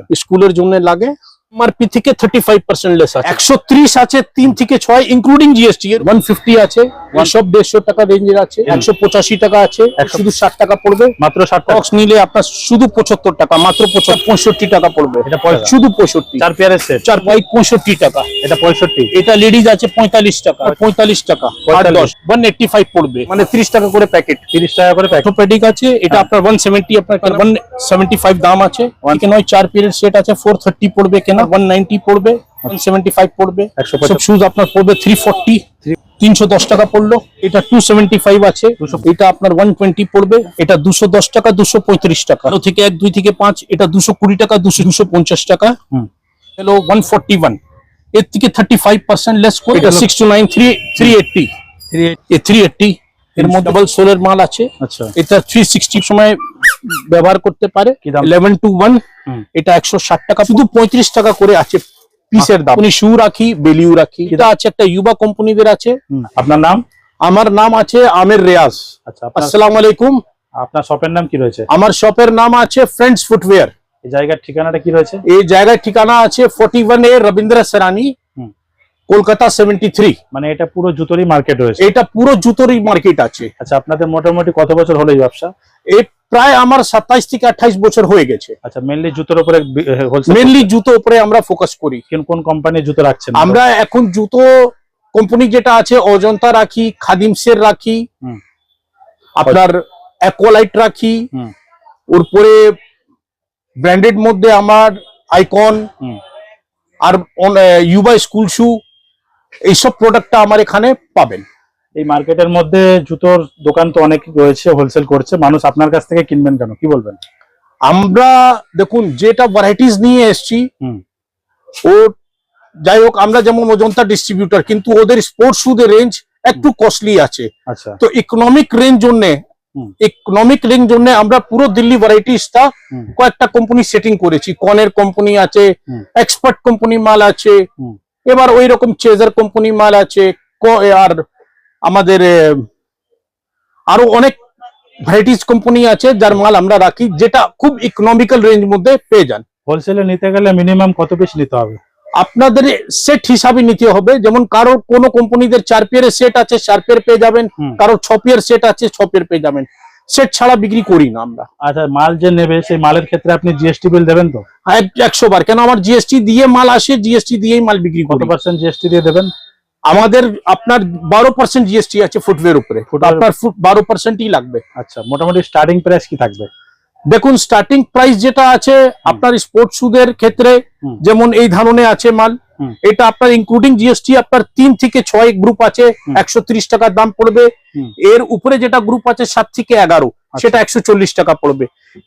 আচ্ছা। স্কুলের জন্য লাগে এমআরপি থেকে থার্টি ফাইভ পার্সেন্ট লেস আছে। একশো ত্রিশ আছে তিন থেকে ছয় ইনক্লুডিং জিএসটি এর। ওয়ান ফিফটি আছে। সব দেড়শো টাকা রেঞ্জের আছে একশো পঁচাশি টাকা আছে শুধু ষাট টাকা পড়বে। মাত্র ষাট টাকা। বক্স নিলে আপনার শুধু পঁচাত্তর টাকা মাত্র পঁচাত্তর পঁয়ষট্টি টাকা পড়বে। এটা শুধু পঁয়ষট্টি। চার পেয়ারের সেট চার বাইক পঁয়ষট্টি টাকা। এটা পঁয়ষট্টি। এটা লেডিজ আছে পঁয়তাল্লিশ টাকা পঁয়তাল্লিশ। টাকা আট 45 দশ ওয়ান এইটটি ফাইভ পড়বে। মানে ত্রিশ টাকা করে প্যাকেট তিরিশ টাকা করে প্যাকেট অর্থোপেডিক আছে এটা আপনার সেভেন্টি আপনার ওয়ান সেভেন্টি ফাইভ দাম আছে। ওই চার পিরিয়ড সেট আছে ফোর থার্টি পড়বে কেন। ওয়ান নাইনটি পড়বে ওয়ান সেভেন্টি ফাইভ পড়বে সব শুজ আপনার পড়বে থ্রি ফোরটি তিনশো দশ টাকা পড়ল। এটা টু সেভেন্টি ফাইভ আছে এটা আপনার ওয়ান টোয়েন্টি পড়বে। এটা দুশো দশ টাকা দুশো পঁয়ত্রিশ টাকা। আরও থেকে এক দুই থেকে পাঁচ এটা দুশো কুড়ি টাকা দুশো দুশো পঞ্চাশ টাকা। হুম। হলো ওয়ান ফোরটি ওয়ানের থেকে থার্টি ফাইভ পার্সেন্ট লেস করে এটা six two nine three three eighty three eighty এর মধ্যে ডাবল সোলের মাল আছে। আচ্ছা। এটা থ্রি সিক্সটি সময় ব্যবহার করতে পারে? ইলেভেন টু ওয়ান এটা একশো ষাট টাকা। শুধু পঁয়ত্রিশ টাকা করে আছে পিসের দাম। উনি শু রাখি বেলিউ রাখি। এটা আছে একটা ইউবা কোম্পানিদের আছে। আপনার নাম? আমার নাম আছে আমের রেয়াজ। আচ্ছা আসসালামু আলাইকুম। আপনার শপের নাম কি রয়েছে? আমার শপের নাম আছে ফ্রেন্ডস ফুটওয়্যার এই জায়গার ঠিকানাটা কি রয়েছে? এই জায়গায় ঠিকানা আছে forty one A Rabindra Sarani. Kolkata seventy three মানে এটা পুরো জুতোরই মার্কেট রয়েছে। এটা পুরো জুতোরই মার্কেট আছে। আচ্ছা আপনাদের মোটামুটি কত বছর হলো এই ব্যবসা? এই প্রায় আমার সাতাইশ থেকে আঠাইশ বছর হয়ে গেছে। আচ্ছা মেনলি জুতোর উপরে মেনলি জুতো উপরে আমরা ফোকাস করি। কোন কোন কোম্পানির জুতো রাখছেন? আমরা এখন জুতো কোম্পানি যেটা আছে অজন্তা রাখি খাদিমসের রাখি আপনার অ্যাকোলাইট রাখি হুম। ওর পরে ব্র্যান্ডেড মধ্যে আমার আইকন। আর ইউবা স্কুল শু এইসব প্রোডাক্টটা আমার এখানে পাবেন। এই মার্কেটের মধ্যে জুতোর দোকান তো অনেক রয়েছে হোলসেল করছে মানুষ আপনার কাছ থেকে কিনবেন কেন? কি বলবেন? আমরা দেখুন যেটা ভ্যারাইটিস নিয়ে এসছি। ও যাই হোক আমরা যেমন অজন্তা ডিস্ট্রিবিউটর কিন্তু ওদের স্পোর্টস শুদের রেঞ্জ একটু কস্টলি আছে। আচ্ছা। তো ইকোনমিক রেঞ্জ জন্য ইকোনমিক রেঞ্জ জন্য আমরা পুরো দিল্লি ভ্যারাইটিসটা। কয়েকটা কোম্পানি সেটিং করেছি। কনের কোম্পানি আছে এক্সপার্ট কোম্পানি মাল আছে। এবার ওই রকম চেজার কোম্পানি মাল আছে আর আমাদের আরও অনেক ভ্যারাইটিস কোম্পানি আছে যার মাল আমরা রাখি যেটা খুব ইকোনমিক্যাল রেঞ্জ মধ্যে পেয়ে যান। হোলসেলে নিতে গেলে মিনিমাম কত পিস নিতে হবে? আপনাদের সেট হিসাবে নিতে হবে যেমন কারও কোনো কোম্পানিদের চার পেয়ারের সেট আছে চার পেয়ার পেয়ে যাবেন কারও ছ পেয়ার সেট আছে ছ পেয়ার পেয়ে যাবেন। সেট ছাড়া বিক্রি করি না আমরা। আচ্ছা মাল যে নেবে সেই মালের ক্ষেত্রে আপনি জিএসটি বিল দেবেন তো? একশো বার। কেন আমার জিএসটি দিয়ে মাল আসে জিএসটি দিয়েই মাল বিক্রি কত পার্সেন্ট জিএসটি দিয়ে দেবেন? আমাদের আপনার বারো পার্সেন্ট জিএসটি আছে ফুটওয়ের উপরে। আপনার বারো পার্সেন্টই লাগবে। আচ্ছা মোটামুটি স্টার্টিং প্রাইস কি থাকবে? দেখুন স্টার্টিং প্রাইস যেটা আছে আপনার স্পোর্টস শুদের ক্ষেত্রে যেমন এই ধরনের আছে মাল। এটা আপনার ইনক্লুডিং জিএসটি আপনার তিন থেকে ছয় গ্রুপ আছে একশো ত্রিশ টাকার দাম পড়বে। এর উপরে যেটা গ্রুপ আছে সাত থেকে এগারো সেটা একশো চল্লিশ টাকা পড়বে।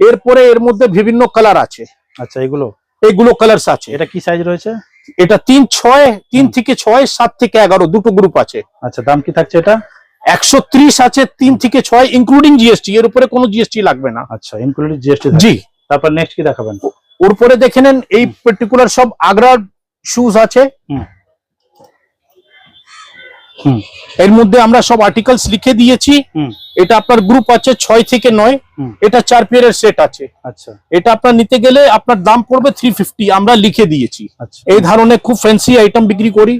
এরপরে এর মধ্যে বিভিন্ন কালার আছে। আচ্ছা এগুলো? এইগুলো কালার্স আছে। এটা কি সাইজ রয়েছে? এটা তিন ছয় তিন থেকে ছয় সাত থেকে এগারো দুটো গ্রুপ আছে। আচ্ছা দাম কি থাকছে এটা? একশো ত্রিশ আছে তিন থেকে ছয় ইনক্লুডিং জিএসটি এর উপরে কোনো জিএসটি লাগবে না। আচ্ছা ইনক্লুডিং জিএসটি জি। তারপর নেক্সট কি দেখাবেন? ওর পরে দেখে নেন এই পার্টিকুলার সব আগ্রার শুজ আছে। হুম। হুম। এর মধ্যে আমরা সব আর্টিকেলস লিখে দিয়েছি। এটা আপনার গ্রুপ আছে ছয় থেকে নয়। এটা চার পেয়ারের সেট আছে। আচ্ছা। এটা আপনার নিতে গেলে আপনার দাম পড়বে থ্রি ফিফটি আমরা লিখে দিয়েছি। আচ্ছা। এই ধরনের খুব ফ্যান্সি আইটেম বিক্রি করি।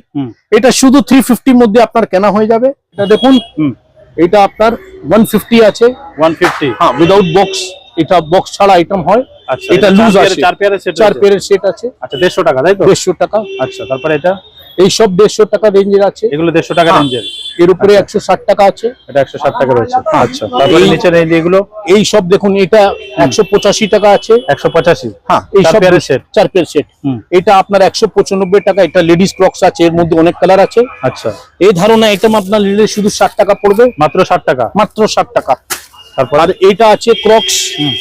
এটা শুধু থ্রি ফিফটির মধ্যে আপনার কেনা হয়ে যাবে। এটা দেখুন। হুম। এটা আপনার ওয়ান ফিফটি আছে। ওয়ান ফিফটি হ্যাঁ উইদাউট বক্স এটা বক্স ছাড়া আইটেম হয়। এটা চার loose পেয়ারের- আছে। চার পেয়ারের সেট চার পেয়ারের সেট আছে। আচ্ছা দেড়শো টাকা তাই তো? দেড়শো টাকা। আচ্ছা তারপরে এটা? এই সব দেড়শো টাকা রেঞ্জের আছে। এগুলো দেড়শো টাকা হ্যাঁ। রেঞ্জের। এর উপরে একশো ষাট টাকা আছে। এটা একশো ষাট টাকা রয়েছে। আচ্ছা তারপরে এই- নিচে রেঞ্জ এগুলো? এই সব দেখুন এটা একশো পঁচাশি টাকা আছে। একশো পঁচাশি? হ্যাঁ এই চার সব পেয়ারের সেট চার পেয়ার সেট হুম। এটা আপনার একশো পঁচানব্বই টাকা এটা লেডিস ক্রক্স আছে এর মধ্যে অনেক কালার আছে। আচ্ছা। এই ধরনের আইটেম আপনার নিলে শুধু ষাট টাকা পড়বে। মাত্র ষাট টাকা? মাত্র ষাট টাকা। তারপর? আর এইটা আছে ক্রক্স হুম।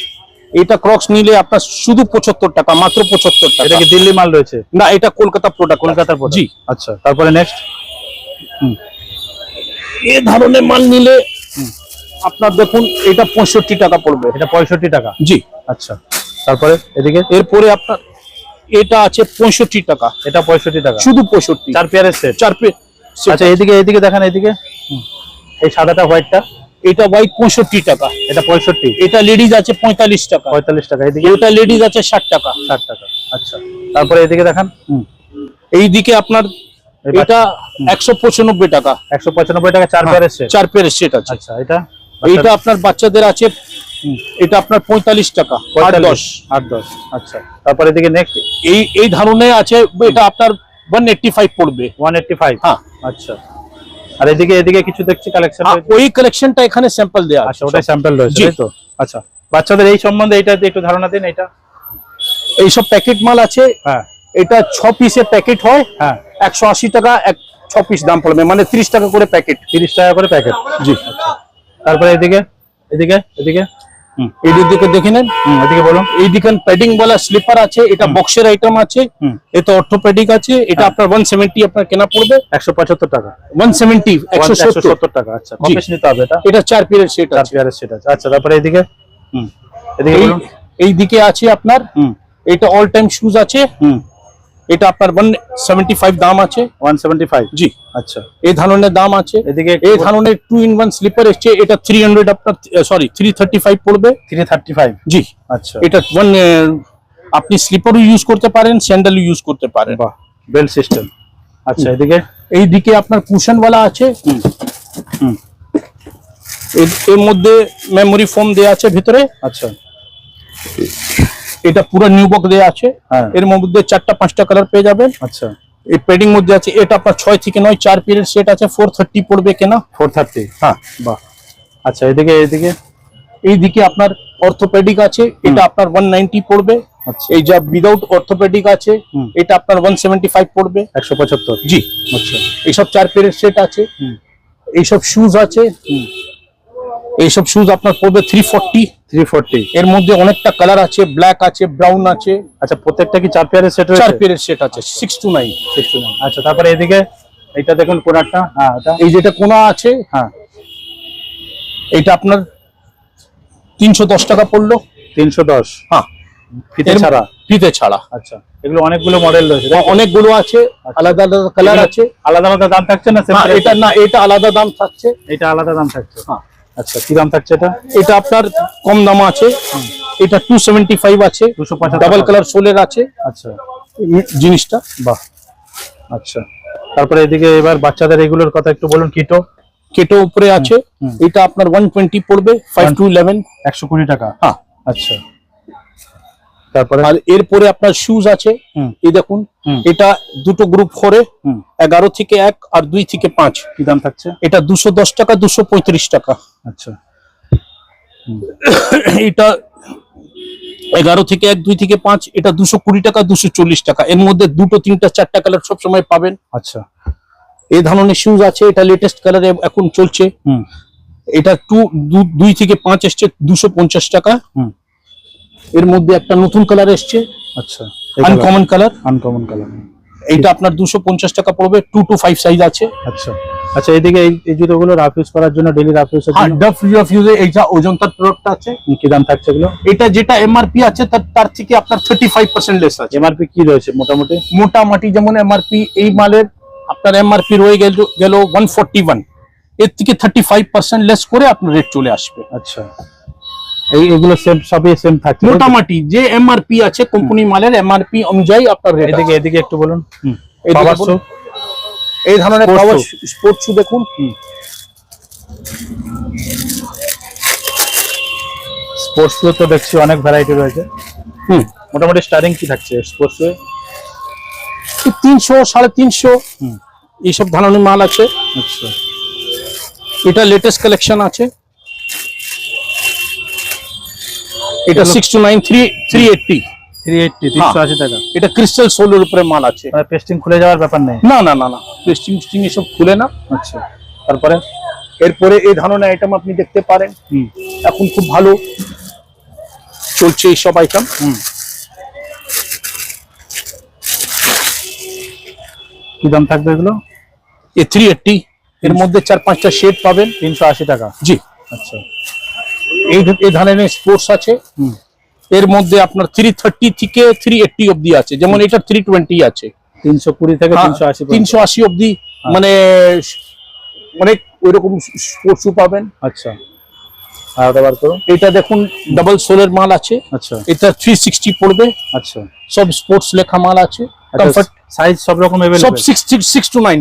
এটা ক্রক্স নিলে আপনার শুধু পঁচাত্তর টাকা মাত্র পঁচাত্তর এটা টাকা কি দিল্লি মাল রয়েছে? না এটা কলকাতা প্রোডাক্ট কলকাতার জি। আচ্ছা তারপরে নেক্সট এ ধরনের মাল নিলে আপনার দেখুন এটা পঁয়ষট্টি টাকা পড়বে। এটা পঁয়ষট্টি টাকা? জি। আচ্ছা তারপরে এদিকে? এরপরে আপনার এটা আছে পঁয়ষট্টি টাকা। এটা পঁয়ষট্টি টাকা? শুধু পঁয়ষট্টি। চার পেয়ারের সেট চার পে আচ্ছা এদিকে এদিকে দেখান এদিকে। এই সাদাটা হোয়াইটটা এটা হোয়াইট পঁয়ষট্টি টাকা। এটা পঁয়ষট্টি? এটা লেডিজ আছে পঁয়তাল্লিশ টাকা। পঁয়তাল্লিশ টাকা এদিকে? এটা লেডিজ আছে ষাট টাকা। ষাট টাকা আচ্ছা। তারপরে এদিকে দেখান। এইদিকে আপনার এটা একশো পঁচানব্বই টাকা। একশো পঁচানব্বই টাকা চার পেয়ারের সেট চার পেয়ারের সেট আছে। আচ্ছা এটা? এইটা আপনার বাচ্চাদের আছে এটা আপনার পঁয়তাল্লিশ টাকা আট দশ। আট দশ আচ্ছা। তারপরে এদিকে নেক্সট এই এই ধরনের আছে এটা আপনার ওয়ান এইটটি ফাইভ পড়বে। ওয়ান এইটটি ফাইভ হ্যাঁ। আচ্ছা। আর এদিকে এদিকে কিছু দেখছি কালেকশন ওই কালেকশনটা এখানে স্যাম্পল আছে আচ্ছা ওটা স্যাম্পল রয়েছে তো? আচ্ছা বাচ্চাদের এই সম্বন্ধে এটা দিয়ে একটু ধারণা দিন এটা এইসব প্যাকেট মাল আছে। হ্যাঁ। এটা ছ পিসের প্যাকেট হয়। হ্যাঁ। একশো আশি টাকা এক ছ পিস দাম পড়বে মানে ত্রিশ টাকা করে প্যাকেট তিরিশ টাকা করে প্যাকেট জি। তারপরে এদিকে এদিকে এদিকে। এই দিকে দেখে নেন। এদিকে বলুন। এইদিকে প্যাডিং বলা স্লিপার আছে এটা বক্সের আইটেম আছে। এটা অর্থোপেডিক আছে এটা আপনার ওয়ান সেভেন্টি আপনার কেনা পড়বে। একশো পঁচাত্তর টাকা। ওয়ান সেভেন্টি একশো সত্তর। টাকা আচ্ছা। নিতে হবে এটা? এটা চার পিসের সেট চার আছে। সেট আছে। আচ্ছা তারপরে এদিকে হুম। এদিকে এই দিকে আছে আপনার। হুম। এটা অল টাইম শুজ আছে। হুম। এটা আপনার ওয়ান সেভেন্টি ফাইভ দাম আছে। ওয়ান সেভেন্টি ফাইভ জি। আচ্ছা। এই ধরনের দাম আছে। এদিকে এই ধরনের টু ইন ওয়ান স্লিপার এসছে এটা থ্রি হান্ড্রেড আপনার সরি থ্রি থার্টি ফাইভ পড়বে। থ্রি থার্টি ফাইভ জি। আচ্ছা। এটা ওয়ান আপনি স্লিপারও ইউজ করতে পারেন স্যান্ডেলও ইউজ করতে পারেন। বাহ বেল সিস্টেম আচ্ছা এদিকে? এই দিকে আপনার কুশন वाला আছে। হুম হুম। এর- এর মধ্যে মেমোরি ফোম দেয়া আছে ভিতরে। আচ্ছা। এটা পুরো নিউ বক দেওয়া আছে। হ্যাঁ। এর মধ্যে চারটা পাঁচটা কালার পেয়ে যাবেন। আচ্ছা। এই পেডিং মধ্যে আছে এটা আপনার ছয় থেকে নয় চার পিরিয়ড সেট আছে ফোর থার্টি পড়বে কেনা। ফোর থার্টি হ্যাঁ। বাহ। আচ্ছা এদিকে এদিকে? এই দিকে আপনার অর্থোপেডিক আছে এটা আপনার ওয়ান নাইনটি পড়বে। আচ্ছা। এই যা উইদাউট অর্থোপেডিক আছে। এটা আপনার ওয়ান সেভেন্টি ফাইভ পড়বে। একশো পঁচাত্তর। জি। আচ্ছা। এইসব চার পেরের সেট আছে। এইসব শুজ আছে। এইসব শুজ আপনার পড়বে থ্রি ফোরটি থ্রি ফোরটি এর মধ্যে অনেকটা কালার আছে ব্ল্যাক আছে ব্রাউন আছে। আচ্ছা প্রত্যেকটা কি চার পেয়ারের সেট চার রয়েছে পেরের সেট আছে six two nine six two nine আচ্ছা তারপরে এদিকে এইটা দেখুন কোনারটা। হ্যাঁ এই যেটা কোনা আছে হ্যাঁ। এটা আপনার তিনশো দশ টাকা পড়ল। তিনশো দশ। হ্যাঁ। ফিতে ছাড়া? ফিতে ছাড়া। আচ্ছা এগুলো অনেকগুলো মডেল রয়েছে অনেকগুলো আছে আলাদা আলাদা কালার আছে। আলাদা আলাদা দাম থাকছে না? এটা না এটা আলাদা দাম থাকছে। এটা আলাদা দাম থাকছে। হ্যাঁ। আচ্ছা কি দাম থাকছে এটা? এটা আপনার কম দাম আছে। এটা টু সেভেন্টি ফাইভ আছে 275 ডাবল কালার সোলের আছে। আচ্ছা। জিনিসটা। বাহ। আচ্ছা। তারপরে এদিকে এবার বাচ্চাদের এগুলোর কথা একটু বলুন কিটো? কেটো উপরে আছে। এটা আপনার ওয়ান টোয়েন্টি পড়বে ফাইভ টু ইলেভেন একশো কুড়ি টাকা। হ্যাঁ। আচ্ছা। তারপরে? আর এরপরে আপনার শুজ আছে। এই দেখুন এটা দুটো গ্রুপ হুম। এগারো থেকে এক আর দুই থেকে পাঁচ। কি দাম থাকছে? এটা দুশো দশ টাকা দুশো পঁয়ত্রিশ টাকা। আচ্ছা। এটা এগারো থেকে এক দুই থেকে পাঁচ এটা দুশো কুড়ি টাকা দুশো চল্লিশ টাকা। এর মধ্যে দুটো তিনটা চারটা কালার সবসময় পাবেন। আচ্ছা। এই ধরনের শুজ আছে এটা লেটেস্ট কালারে এখন চলছে। হুম। এটা টু দুই থেকে পাঁচ এসছে দুশো পঞ্চাশ টাকা। হুম। এর মধ্যে একটা নতুন কালার এসছে। আচ্ছা আনকমন কালার আনকমন কালার এইটা আপনার দুশো পঞ্চাশ টাকা পড়বে টু টু ফাইভ সাইজ আছে। আচ্ছা আচ্ছা এইদিকে এই জুতোগুলো রাফ ইউজ করার জন্য ডেলি রাফ ইউজের হ্যাঁ ডাফ ফ্রি অফ ইউজে এইটা ওজনতার প্রোডাক্ট আছে। কি দাম থাকছে এগুলো? এটা যেটা এমআরপি আছে তার তার থেকে আপনার থার্টি ফাইভ পার্সেন্ট লেস আছে এমআরপি কি রয়েছে মোটামুটি? মোটামুটি যেমন এমআরপি এই মালের আপনার এমআরপি রয়ে গেল গেল ওয়ান ফোরটি ওয়ানের থেকে থার্টি ফাইভ পার্সেন্ট লেস করে আপনার রেট চলে আসবে। আচ্ছা। এই এগুলো সেম সবই সেম থাকছে। মোটামুটি যে এমআরপি আছে কোম্পানি মালের এমআরপি অনুযায়ী আপনার রেট এদিকে এদিকে একটু বলুন। এই ধরনের পাওয়ার স্পোর্টস শু দেখুন। স্পোর্টস শু তো দেখছি অনেক ভ্যারাইটি রয়েছে। হুম। মোটামুটি স্টার্টিং কি থাকছে স্পোর্টস শু তিনশো সাড়ে তিনশো হুম। এইসব ধরনের মাল আছে। আচ্ছা। এটা লেটেস্ট কালেকশন আছে। এটা six two nine three three eighty three eighty তিনশো আশি টাকা। এটা ক্রিস্টাল সোলের উপরে মাল আছে। পেস্টিং খুলে যাওয়ার ব্যাপার নেই? না না না না। পেস্টিং টেস্টিং এসব খুলে না। আচ্ছা। তারপরে এরপরে এই ধরনের আইটেম আপনি দেখতে পারেন। হুম। এখন খুব ভালো চলছে এইসব আইটেম হুম। কি দাম থাকবে এগুলো? এ থ্রি এইটটি এর মধ্যে চার পাঁচটা শেড পাবেন। তিনশো আশি টাকা। জি। আচ্ছা। এই ধরনের স্পোর্টস আছে। এর মধ্যে আপনার থ্রি থার্টি থেকে থ্রি এইটটি অবধি আছে। যেমন এটা থ্রি টোয়েন্টি আছে। তিনশো কুড়ি থেকে হ্যাঁ, তিনশো আশি তিনশো আশি অবধি হ্যাঁ। মানে অনেক ওইরকম স্পোর্টস পাবেন। আচ্ছা। এটা দেখুন ডাবল সোলের মাল আছে। আচ্ছা। এটা থ্রি সিক্সটি পড়বে। আচ্ছা। সব স্পোর্টস লেখা মাল আছে। আচ্ছা, সাইজ সব রকম সব six six two nine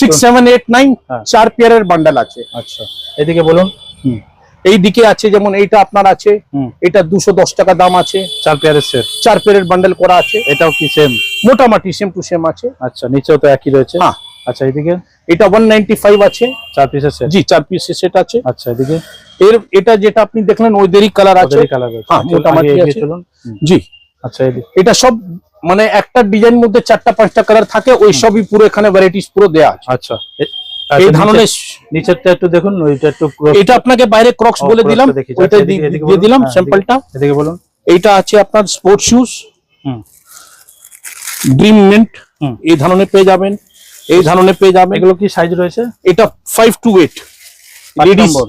six seven eight nine চার পেয়ারের বান্ডাল আছে। আচ্ছা। এদিকে বলুন। হুম। এই দিকে আছে যেমন এইটা আপনার আছে এটা দুশো দশ টাকা দাম আছে। চার পেয়ারের সেট চার পেয়ারের বান্ডেল করা আছে। এটাও কি সেম মোটামুটি সেম টু সেম আছে। আচ্ছা নিচেও তো একই রয়েছে। হ্যাঁ। আচ্ছা এদিকে? এটা ওয়ান নাইনটি ফাইভ আছে। চার পিসের সেট জি চার পিসের সেট আছে। আচ্ছা এদিকে? এর এটা যেটা আপনি দেখলেন ওইদেরই কালার আছে। কালার হ্যাঁ, মোটামুটি আছে। জি। আচ্ছা এটা সব মানে একটা ডিজাইন মধ্যে চারটা পাঁচটা কালার থাকে ওই সবই পুরো এখানে ভ্যারাইটিস পুরো দেয়া আছে। আচ্ছা এই আচ্ছা, ধরনের নিচে- নিচেরটা একটু দেখুন ওইটা একটু এটা আপনাকে বাইরে ক্রক্স বলে দিলাম। ওইটা আচ্ছা, দিয়ে দিলাম হ্যাঁ, স্যাম্পলটা। এদিকে বলুন। এইটা আছে আপনার স্পোর্টস শুজ হুম। ড্রিম মিন্ট হুম। এই ধরনের পেয়ে যাবেন। এই ধরনের পেয়ে যাবেন। এগুলো কি সাইজ রয়েছে? এটা five two eight ladies number?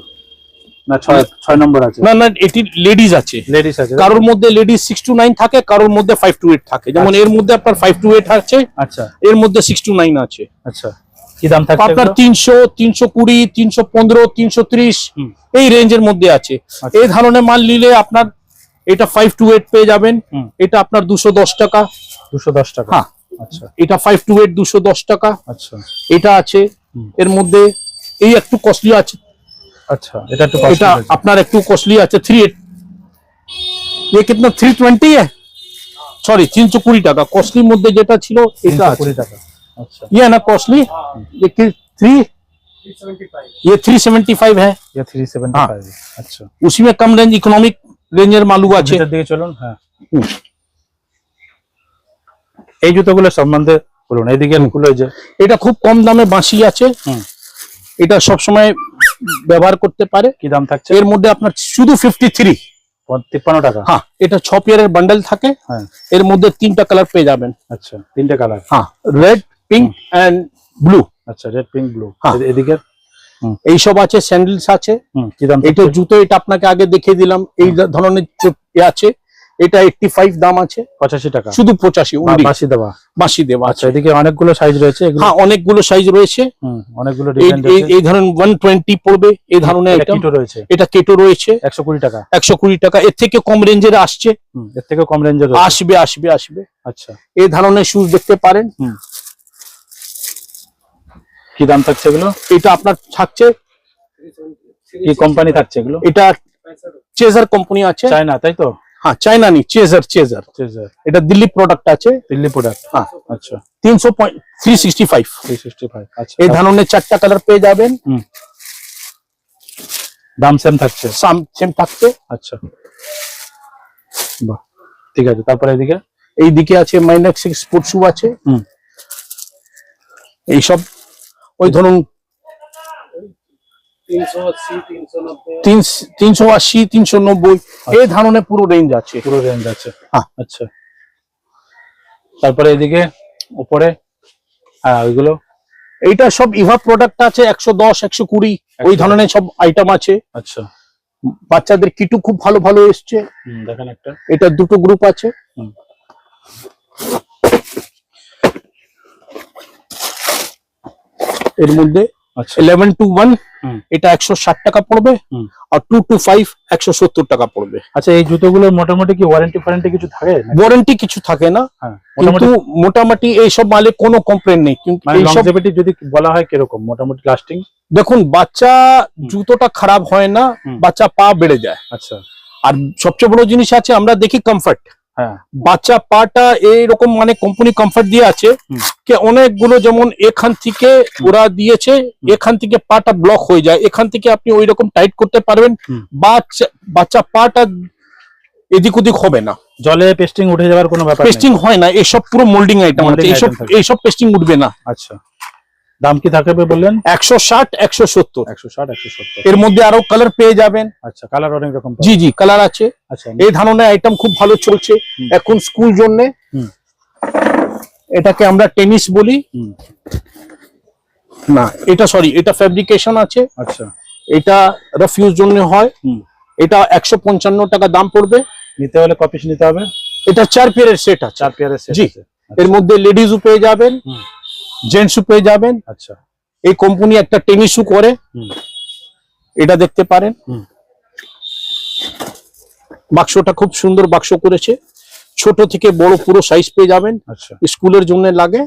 না ছয় ছয় নম্বর আছে। না না এটি লেডিস আছে। লেডিস আছে। কারোর মধ্যে লেডিস সিক্স টু নাইন থাকে কারোর মধ্যে ফাইভ টু এইট থাকে। যেমন এর মধ্যে আপনার ফাইভ টু এইট আছে আচ্ছা। এর মধ্যে সিক্স টু নাইন আছে। আচ্ছা। কি দাম থাকছে আপনার এগুলো? তিনশো তিনশো কুড়ি তিনশো পনেরো তিনশো ত্রিশ হুম। এই রেঞ্জের মধ্যে আছে আচ্ছা। এই ধরনের মাল নিলে আপনার এটা ফাইভ টু এইট পেয়ে যাবেন হুম। এটা আপনার দুশো দশ টাকা দুশো দশ টাকা হ্যাঁ। আচ্ছা এটা ফাইভ টু এইট দুশো দশ টাকা আচ্ছা এটা আছে হুম। এর মধ্যে এই একটু কস্টলি আছে আচ্ছা এটা একটু এটা আপনার একটু কস্টলি আছে থ্রি এইট ये कितना থ্রি টোয়েন্টি সরি তিনশো কুড়ি টাকা কস্টলির মধ্যে যেটা ছিল এটা আছে কুড়ি টাকা আচ্ছা ये है ना कॉस्टली ये थ्री ये थ्री सेवेंटी फाइव है ইয়ে থ্রি সেভেন্টি হ্যাঁ। ফাইভ আচ্ছা उसी में कम रेंज इकोनॉमिक रेंजर मालूम আছে ভিতর দিকে চলুন হ্যাঁ হুম। এই জুতোগুলো সম্বন্ধে বলুন এইদিকে গুলো এই যে এটা খুব কম দামে বাঁশি আছে হুম। এটা সব সময় ব্যবহার করতে পারে কি দাম থাকছে এর মধ্যে আপনার শুধু ফিফটি থ্রি তিপ্পান্ন টাকা হ্যাঁ এটা ছ পেয়ারের বান্ডেল থাকে হ্যাঁ এর মধ্যে তিনটা কালার পেয়ে যাবেন আচ্ছা তিনটে কালার হ্যাঁ রেড পিঙ্ক অ্যান্ড ব্লু আচ্ছা রেড পিঙ্ক ব্লু। এদিকে? এইসব আছে স্যান্ডেলস আছে। এটা জুতো এটা আপনাকে আগে দেখিয়ে দিলাম। এই ধরনের আছে এটা এইটটি ফাইভ দাম আছে। পঁচাশি টাকা। শুধু পঁচাশি বাসি দেওয়া। বাঁশি দেওয়া আচ্ছা এদিকে অনেকগুলো সাইজ রয়েছে হ্যাঁ অনেকগুলো সাইজ রয়েছে। অনেকগুলো এই ধরনের ওয়ান টোয়েন্টি পড়বে এই ধরনের রয়েছে। এটা কেটো রয়েছে। একশো কুড়ি টাকা। একশো কুড়ি টাকা। এর থেকে কম রেঞ্জের আসছে। এর থেকে কম রেঞ্জের আসবে আসবে আসবে। আচ্ছা। এই ধরনের শুজ দেখতে পারেন। কি দাম থাকছে এগুলো? এটা আপনার থাকছে? কি কোম্পানি থাকছে এগুলো? এটা চেজার কোম্পানি আছে। চায়না তাই তো? হ্যাঁ চায়না নি চেজার চেজার চেজার এটা দিল্লি প্রোডাক্ট আছে। দিল্লি প্রোডাক্ট হ্যাঁ। আচ্ছা। তিনশো three sixty five three sixty five আচ্ছা। এই ধরনের চারটা কালার পেয়ে যাবেন। দাম সেম থাকছে? সাম সেম থাকছে। আচ্ছা। বাহ ঠিক আছে তারপরে এদিকে এই দিকে আছে মাইনাক্স স্পোর্টস শু আছে। হুম। এইসব ওই ধরুন তিন তিনশো আশি তিনশো নব্বই এই ধরনের পুরো রেঞ্জ আছে। পুরো রেঞ্জ আছে। হ্যাঁ। আচ্ছা। তারপরে এদিকে উপরে হ্যাঁ ওইগুলো। এইটা সব ইভা প্রোডাক্ট আছে একশো দশ একশো কুড়ি ওই ধরনের সব আইটেম আছে। আচ্ছা। বাচ্চাদের কিটু খুব ভালো ভালো এসছে। দেখেন একটা। এটা দুটো গ্রুপ আছে। এর মধ্যে ইলেভেন টু ওয়ান। এটা একশো ষাট টাকা পড়বে আর টু টু ফাইভ একশো সত্তর টাকা পড়বে। আচ্ছা এই জুতোগুলোর মোটামুটি কি ওয়ারেন্টি ফারেন্টি কিছু থাকে ওয়ারেন্টি কিছু থাকে না হ্যাঁ কিন্তু মোটামুটি এইসব মালে কোনো কমপ্লেন নেই কিন্তু মানে এইসব যদি বলা হয় কীরকম? মোটামুটি লাস্টিং দেখুন বাচ্চা জুতোটা খারাপ হয় না বাচ্চা পা বেড়ে যায়। আচ্ছা। আর সবচেয়ে বড় জিনিস আছে আমরা দেখি কমফর্ট বাচ্চা পাটা এইরকম মানে কোম্পানি কমফর্ট দিয়ে আছে। যে অনেকগুলো যেমন এখান থেকে ওরা দিয়েছে এখান থেকে পাটা ব্লক হয়ে যায়। এখান থেকে আপনি ওই রকম টাইট করতে পারবেন। বাচ্চা বাচ্চা পাটা এদিক ওদিক হবে না। জলে পেস্টিং উঠে যাওয়ার কোনো ব্যাপার পেস্টিং হয় না এসব পুরো মোল্ডিং আইটেম আছে। এইসব এইসব পেস্টিং উঠবে না। আচ্ছা। দাম কি থাকবে বললেন? একশো ষাট একশো সত্তর। একশো ষাট একশো সত্তর। এর মধ্যে আরও কালার পেয়ে যাবেন। আচ্ছা কালার অনেক রকম জি জি কালার আছে। আচ্ছা এই ধরনের আইটেম খুব ভালো চলছে এখন স্কুল জন্য। এটাকে আমরা টেনিস বলি। না এটা সরি এটা ফ্যাব্রিকেশন আছে। আচ্ছা। এটা রফিউজ জন্য হয়। এটা একশো পঞ্চান্ন টাকা দাম পড়বে। নিতে হলে কপিস নিতে হবে? এটা চার পেয়ারের সেট আছে। চার পেয়ারের set জি। আছে। এর মধ্যে লেডিজও পেয়ে যাবেন। হুম। জেন্টসও পেয়ে যাবেন। আচ্ছা। এই কোম্পানি একটা টেনিসও করে। হুম। এটা দেখতে পারেন। বাক্সটা খুব সুন্দর বাক্স করেছে। ছোট থেকে বড় পুরো সাইজ পেয়ে যাবেন। আচ্ছা। স্কুলের জন্য লাগে।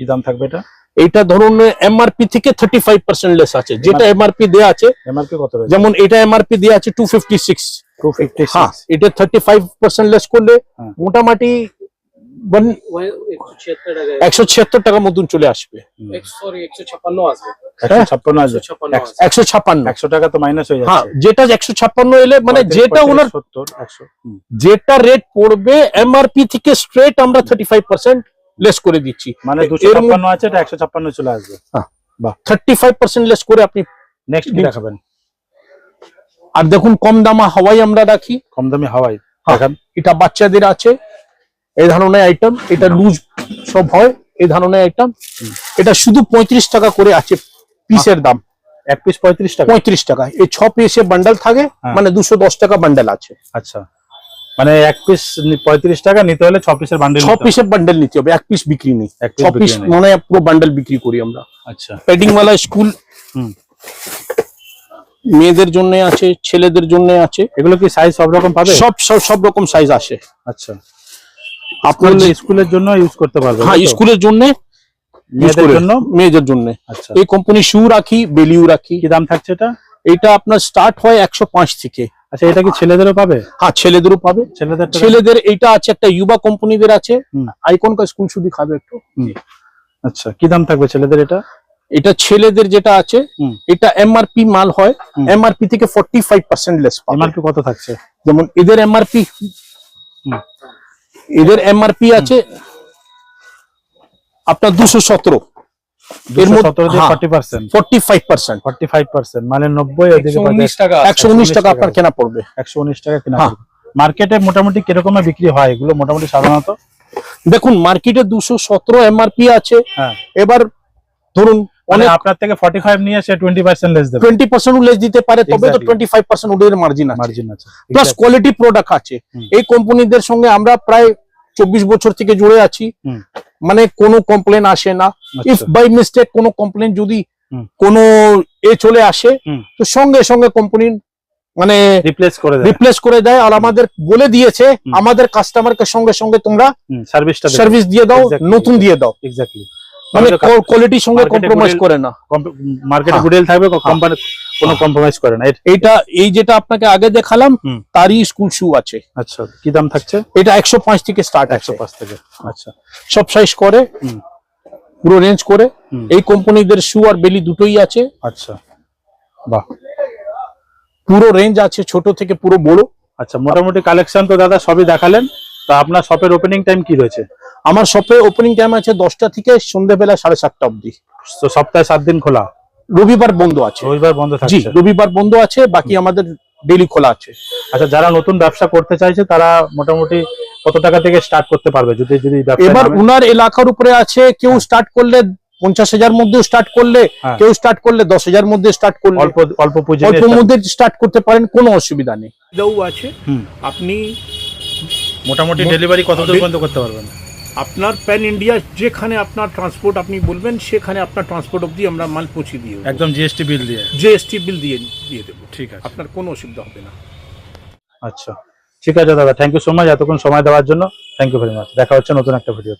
কি দাম থাকবে এটা? এইটা ধরুন এমআরপি থেকে থার্টি ফাইভ পার্সেন্ট লেস আছে। যেটা এমআরপি দেওয়া আছে এমআরপি কত রয়েছে? যেমন এটা এমআরপি দেওয়া আছে two fifty six two fifty হ্যাঁ এটা থার্টি ফাইভ পার্সেন্ট লেস করলে হ্যাঁ। মোটামুটি একশো ছিয়াত্তর টাকা একশো ছিয়াত্তর টাকার মতন চলে আসবে। একশো ছাপ্পান্ন একশো টাকা তো মাইনাস হয়ে যাচ্ছে। যেটা একশো ছাপ্পান্ন এলে মানে যেটা ওনার সত্তর একশো। হুম। যেটা রেট পড়বে এমআরপি থেকে স্ট্রেট আমরা থার্টি ফাইভ পার্সেন্ট লেস করে দিচ্ছি। মানে দুশো ছাপ্পান্ন আছে এটা একশো ছাপ্পান্ন চলে আসবে। থার্টি ফাইভ পার্সেন্ট লেস করে আপনি নেক্সট কি দেখাবেন? আর দেখুন কম দামা হাওয়াই আমরা রাখি। কম দামি হাওয়াই। হ্যাঁ। এটা বাচ্চাদের আছে। এই ধরনের আইটেম এটা লুজ সব হয় এই ধরনের আইটেম এটা শুধু পঁয়ত্রিশ টাকা করে আছে পিসের দাম। এক পিস পঁয়ত্রিশ টাকা? পঁয়ত্রিশ টাকা। এই ছ পিসে বান্ডেল থাকে হ্যাঁ। মানে দুশো দশ টাকা বান্ডেল আছে। আচ্ছা। মানে এক পিস পঁয়ত্রিশ টাকা নিতে হলে ছ পিসের বান্ডেল ছ পিসের বান্ডেল নিতে হবে এক পিস বিক্রি নেই। ছ পিস। মানে পুরো বান্ডেল বিক্রি করি আমরা। আচ্ছা। পেডিং ওয়ালা স্কুল হুম। মেয়েদের জন্য আছে ছেলেদের জন্য আছে। এগুলো কি সাইজ সব রকম পাবে? সব সব সব রকম সাইজ আসে। আচ্ছা। আপনার স্কুলের জন্য ইউজ করতে পারবে হ্যাঁ স্কুলের জন্য মেয়েদের জন্য? মেয়েদের জন্য। আচ্ছা। এই কোম্পানি শু রাখি বেলিও রাখি। কি দাম থাকছে এটা? এটা আপনার স্টার্ট হয় একশো পাঁচ থেকে। আচ্ছা এটা কি ছেলেদেরও পাবে? হ্যাঁ ছেলেদেরও পাবে। ছেলেদের ছেলেদের এইটা আছে একটা ইউবা কোম্পানিদের আছে। আইকন কা স্কুল শুধু খাবে একটু। আচ্ছা কি দাম থাকবে ছেলেদের এটা? এটা ছেলেদের যেটা আছে। এটা এমআরপি মাল হয়। এমআরপি থেকে ফোর্টি ফাইভ পার্সেন্ট লেস পাবে এমআরপি কত থাকছে? যেমন এদের এমআরপি। এদের এমআরপি আছে আপনার দুশো সতেরো। হ্যাঁ। Forty percent forty five percent forty five percent মানে নব্বই ওদিকে একশো উনিশ টাকা একশো উনিশ টাকা আপনার কেনা পড়বে। একশো উনিশ টাকা কিনা হ্যাঁ। মার্কেটে মোটামুটি কীরকম বিক্রি হয় এগুলো মোটামুটি সাধারণত? দেখুন মার্কেটে দুশো সতেরো এমআরপি আছে। হ্যাঁ। এবার ধরুন মানে আপনার থেকে ফর্টি ফাইভ নিয়ে সে টোয়েন্টি পার্সেন্ট লেস দেবে। টোয়েন্টি পার্সেন্ট লেস দিতে পারে তবে তো Exactly. টোয়েন্টি ফাইভ পার্সেন্ট ওদের মার্জিন আছে। মার্জিন আছে। প্লাস কোয়ালিটি প্রোডাক্ট আছে। এই কোম্পানিদের সঙ্গে আমরা প্রায় চব্বিশ বছর থেকে জুড়ে আছি। মানে কোনো কমপ্লেন আসে না। ইফ বাই মিস্টেক কোনো কমপ্লেন যদি কোনো এ চলে আসে তো সঙ্গে সঙ্গে কোম্পানি মানে রিপ্লেস করে দেয়। রিপ্লেস করে দেয়। আর আমাদের বলে দিয়েছে আমাদের কাস্টমারকে সঙ্গে সঙ্গে তোমরা সার্ভিসটা সার্ভিস দিয়ে দাও নতুন দিয়ে দাও। এক্স্যাক্টলি মানে কোয়ালিটির সঙ্গে কম্প্রোমাইজ করে না। মার্কেটে হ্যাঁ। গুডেল থাকবে হ্যাঁ। কোম্পানি কোনো কম্প্রোমাইজ করে না। এইটা এই যেটা আপনাকে আগে দেখালাম তারই স্কুল শু আছে। আচ্ছা কি দাম থাকছে? এটা একশো পাঁচ থেকে স্টার্ট একশো আছে পাঁচ থেকে আচ্ছা। সব সাইজ করে। পুরো রেঞ্জ করে। এই কোম্পানিদের শু আর বেলি দুটোই আছে। আচ্ছা। বাহ। পুরো রেঞ্জ আছে ছোট থেকে পুরো বড়। আচ্ছা মোটামুটি কালেকশন তো দাদা সবই দেখালেন। তো আপনার শপের ওপেনিং টাইম কি রয়েছে? আমার শপে ওপেনিং টাইম আছে দশটা থেকে সন্ধ্যেবেলা সাড়ে সাতটা অবধি। তো সপ্তাহে সাত দিন খোলা? রবিবার বন্ধ আছে। রবিবার বন্ধ জি থাকছে। রবিবার বন্ধ আছে বাকি আমাদের ডেলি খোলা আছে। আচ্ছা যারা নতুন ব্যবসা করতে চাইছে তারা মোটামুটি কত টাকা থেকে স্টার্ট করতে পারবে? যদি যদি এবার উনার এলাকার উপরে আছে কেউ স্টার্ট করলে পঞ্চাশ হাজার মধ্যে স্টার্ট করলে হ্যাঁ। কেউ স্টার্ট করলে দশ হাজার মধ্যে স্টার্ট করলে অল্প অল্প পুঁজি অল্প মধ্যে স্টার্ট করতে পারেন কোনো অসুবিধা নেই। আছে আপনি মোটামুটি ডেলিভারি কত দূর পর্যন্ত করতে পারবেন? আপনার প্যান ইন্ডিয়া যেখানে আপনার ট্রান্সপোর্ট আপনি বলবেন সেখানে আপনার ট্রান্সপোর্ট অব্দি আমরা মাল পৌঁছে দিয়ে। একদম জিএসটি বিল দিয়ে। জিএসটি বিল দিয়ে দিয়ে দেবো। ঠিক আছে। আপনার কোনো অসুবিধা হবে না। আচ্ছা। ঠিক আছে দাদা থ্যাংক ইউ সো মাচ এতক্ষণ সময় দেওয়ার জন্য। থ্যাংক ইউ ভেরি মাচ দেখা হচ্ছে নতুন একটা ভিডিও